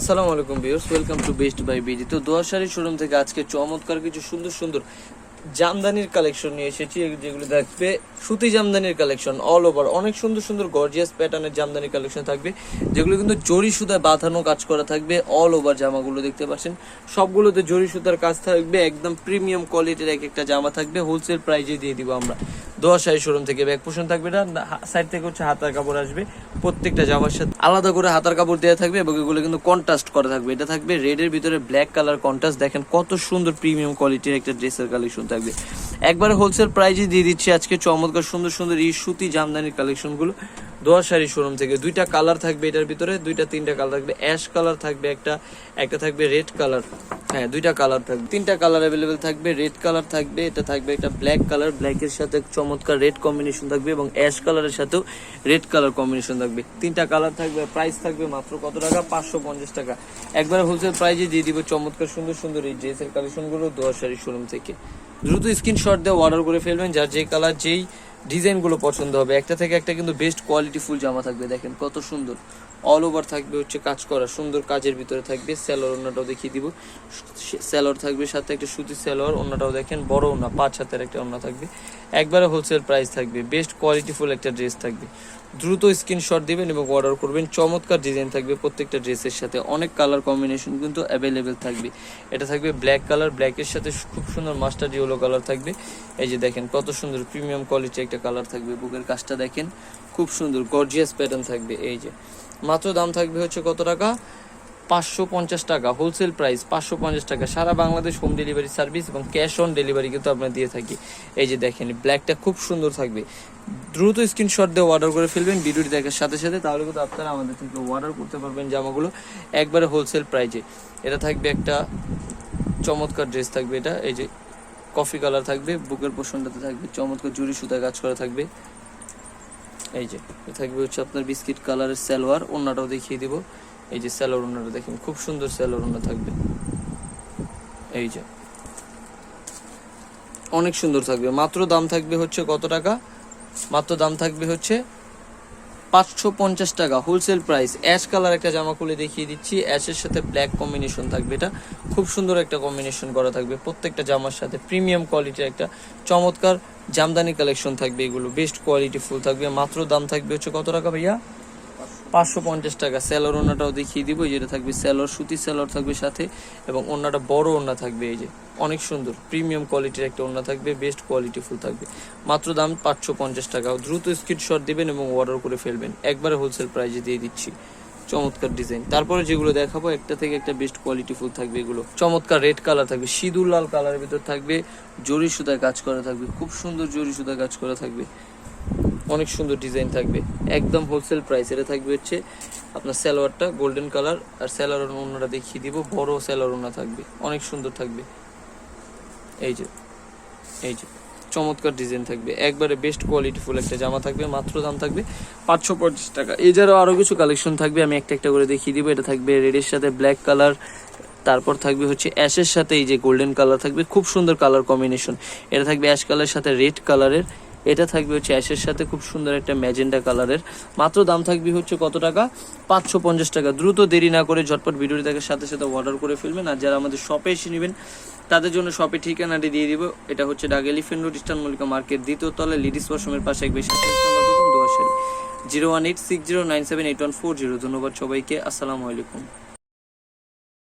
আসসালামু আলাইকুম viewers welcome to best buy BD তো দোয়াশারি শোরুম থেকে আজকে চমৎকার কিছু সুন্দর সুন্দর জামদানির কালেকশন নিয়ে এসেছি যেগুলো দেখবে সুতি জামদানির কালেকশন অল ওভার অনেক সুন্দর সুন্দর গর্জিয়াস প্যাটার্নের জামদানি কালেকশন থাকবে, যেগুলো কিন্তু জরি সুতায় বাঁধানো কাজ করা থাকবে অল ওভার জামাগুলো দেখতে পাচ্ছেন। সবগুলোতে জরি সুতার কাজ থাকবে, একদম প্রিমিয়াম কোয়ালিটির এক একটা জামা থাকবে হোলসেল প্রাইজে দিয়ে দিব আমরা। দোয়াশাহী শোরুম থেকে ব্যাক পোষণ থাকবে না সাইড থেকে হচ্ছে হাতার কাপড় আসবে, প্রত্যেকটা জামার সাথে আলাদা করে হাতার কাপড় দেওয়া থাকবে এবং এগুলো কিন্তু কন্ট্রাস্ট করা থাকবে। এটা থাকবে রেডের ভিতরে ব্ল্যাক কালার কন্ট্রাস্ট দেখেন কত সুন্দর প্রিমিয়াম কোয়ালিটির একটা ড্রেসের কালেকশন থাকবে। একবারে হোলসেল প্রাইজে দিয়ে দিচ্ছি আজকে, চমৎকার সুন্দর সুন্দর এই সুতি জামদানির কালেকশনগুলো দোয়া শাড়ি শোরুম থেকে দুইটা কালার থাকবে এটার ভিতরে, দুইটা, তিনটা কালার থাকবে। অ্যাশ কালার থাকবে একটা একটা থাকবে রেড কালার হ্যাঁ দুইটা কালার থাকবে। তিনটা কালার অ্যাভেলেবেল থাকবে রেড কালার থাকবে, এটা থাকবে একটা ব্ল্যাক কালার ব্ল্যাকের সাথে চমৎকার রেড কম্বিনেশন থাকবে এবং অ্যাশ কালারের সাথেও রেড কালার কম্বিনেশন থাকবে। তিনটা কালার থাকবে প্রাইস থাকবে মাত্র কত টাকা? পাঁচশো পঞ্চাশ টাকা। একবারে হোলসেল প্রাইজে দিয়ে দিব চমৎকার সুন্দর সুন্দর এই ড্রেসের কালেকশনগুলো দোয়া শোরুম থেকে। দ্রুত স্ক্রিনশট দিয়ে অর্ডার করে ফেলবেন, যার যে কালার যেই ডিজাইনগুলো পছন্দ হবে। একটা থেকে একটা কিন্তু বেস্ট কোয়ালিটি ফুল জামা থাকবে, দেখেন কত সুন্দর। অল ওভার থাকবে হচ্ছে কাজ করা, সুন্দর কাজের ভিতরে থাকবে স্যালোর অন্যটাও দেখিয়ে দিব। স্যালোর থাকবে, সাথে একটা সুতি স্যালোর অন্যটাও দেখেন, বড় ওনা পাঁচ হাতের একটা ওনা থাকবে। একবারে হোলসেল প্রাইস থাকবে বেস্ট কোয়ালিটি ফুল একটা ড্রেস থাকবে। দ্রুত স্ক্রিনশট দিবেন এবং অর্ডার করবেন, চমৎকার ডিজাইন থাকবে প্রত্যেকটা ড্রেসের সাথে। অনেক কালার কম্বিনেশন কিন্তু অ্যাভেলেবেল থাকবে। এটা থাকবে ব্ল্যাক কালার ব্ল্যাকের সাথে খুব সুন্দর মাস্টার ইয়েলো কালার থাকবে। এই যে দেখেন কত সুন্দর প্রিমিয়াম কোয়ালিটি একটা কালার থাকবে, বুকের কাজটা দেখেন, খুব সুন্দর গর্জিয়াস প্যাটার্ন থাকবে, এই যে। মাত্র দাম থাকবে হচ্ছে কত টাকা? পাঁচশো পঞ্চাশ টাকা হোলসেল প্রাইস পাঁচশো পঞ্চাশ টাকা। সারা বাংলাদেশ হোম ডেলিভারি সার্ভিস এবং ক্যাশ অন ডেলিভারি কিন্তু আমরা দিয়ে থাকি। এই যে দেখেন ব্ল্যাকটা খুব সুন্দর থাকবে। দ্রুত স্ক্রিনশট দিয়ে অর্ডার করে ফেলবেন, ভিডিওটি দেখার সাথে সাথে, তাহলে কিন্তু আপনারা আমাদের থেকে অর্ডার করতে পারবেন জামাগুলো একবারে হোলসেল প্রাইজে এটা থাকবে একটা চমৎকার ড্রেস থাকবে এটা, এই যে কফি কালার থাকবে, বুকের পোষণটাতে থাকবে, চমৎকার জুড়ি সুতা কাজ করা থাকবে। এই যে থাকবে হচ্ছে আপনার বিস্কিট কালারের সালোয়ার ওন্নাটাও দেখিয়ে দিব। এই যে স্যালোর ওন্নাটা দেখেন, খুব সুন্দর স্যালোর ওন্না থাকবে। এই যে, অনেক সুন্দর থাকবে। মাত্র দাম থাকবে হচ্ছে কত টাকা? মাত্র দাম থাকবে হচ্ছে পাঁচশো পঞ্চাশ টাকা। হোলসেল প্রাইস অ্যাশ কালার একটা জামা খুলে দেখিয়ে দিচ্ছি। অ্যাশের সাথে ব্ল্যাক কম্বিনেশন থাকবে এটা। খুব সুন্দর একটা কম্বিনেশন করা থাকবে। প্রত্যেকটা জামার সাথে প্রিমিয়াম কোয়ালিটির একটা চমৎকার জামদানি কালেকশন থাকবে এগুলো। বেস্ট কোয়ালিটি ফুল থাকবে। মাত্র দাম থাকবে হচ্ছে কত টাকা ভাইয়া? পাঁচশো পঞ্চাশ টাকা। স্যালোর ওনাটাও দেখিয়ে দিব যেটা থাকবে স্যালোর সুতি স্যালোর থাকবে সাথে, এবং ওনাটা বড় ওনা থাকবে, এই যে অনেক সুন্দর, প্রিমিয়াম কোয়ালিটির একটা ওনা থাকবে, বেস্ট কোয়ালিটি ফুল থাকবে। মাত্র দাম পাঁচশো পঞ্চাশ টাকা। দ্রুত স্ক্রিনশট দেবেন এবং অর্ডার করে ফেলবেন। একবারে হোলসেল প্রাইজে দিয়ে দিচ্ছি। চমৎকার ডিজাইন তারপরে যেগুলো দেখাবো, একটা থেকে একটা বেস্ট কোয়ালিটি ফুল থাকবে এগুলো। চমৎকার রেড কালার থাকবে, সিঁদুর লাল কালারের ভিতর থাকবে, জরি সুতায় কাজ করা থাকবে, খুব সুন্দর জরি সুতায় কাজ করা থাকবে। অনেক সুন্দর ডিজাইন থাকবে। একদম হোলসেল প্রাইস এটা থাকবে হচ্ছে আপনার স্যালোয়ারটা গোল্ডেন কালার আর স্যালোয়ার অন্যটা দেখিয়ে দিব, বড় স্যালোয়ার অন্য থাকবে, অনেক সুন্দর থাকবে। এই যে এই যে, চমৎকার ডিজাইন থাকবে। একবারে বেস্ট কোয়ালিটি ফুল একটা জামা থাকবে, মাত্র দাম থাকবে পাঁচশো পঞ্চাশ টাকা। এছাড়াও আরও কিছু কালেকশন থাকবে, আমি একটা একটা করে দেখিয়ে দিব। এটা থাকবে রেডের সাথে ব্ল্যাক কালার তারপর থাকবে হচ্ছে অ্যাশের সাথে এই যে গোল্ডেন কালার থাকবে, খুব সুন্দর কালার কম্বিনেশন এটা থাকবে অ্যাশ কালারের সাথে রেড কালারের এটা থাকবে হচ্ছে অ্যাশের সাথে খুব সুন্দর একটা ম্যাজেন্ডা কালারের। মাত্র দাম থাকবে হচ্ছে কত টাকা? পাঁচশো পঞ্চাশ টাকা। দ্রুত দেরি না করে ঝটপট ভিডিওটি দেখার সাথে সাথে অর্ডার করে ফেলবেন। আর যারা আমাদের শপে এসে নেবেন, তাদের জন্য শপে ঠিকানাটি দিয়ে দিব। এটা হচ্ছে ডাক elephant road, eastern Mallika market, দ্বিতীয় তলায় লেডিস ওয়াশরুমের পাশে এক বেশি zero one eight six zero nine seven eight one four zero. ধন্যবাদ সবাইকে। আসসালামু আলাইকুম।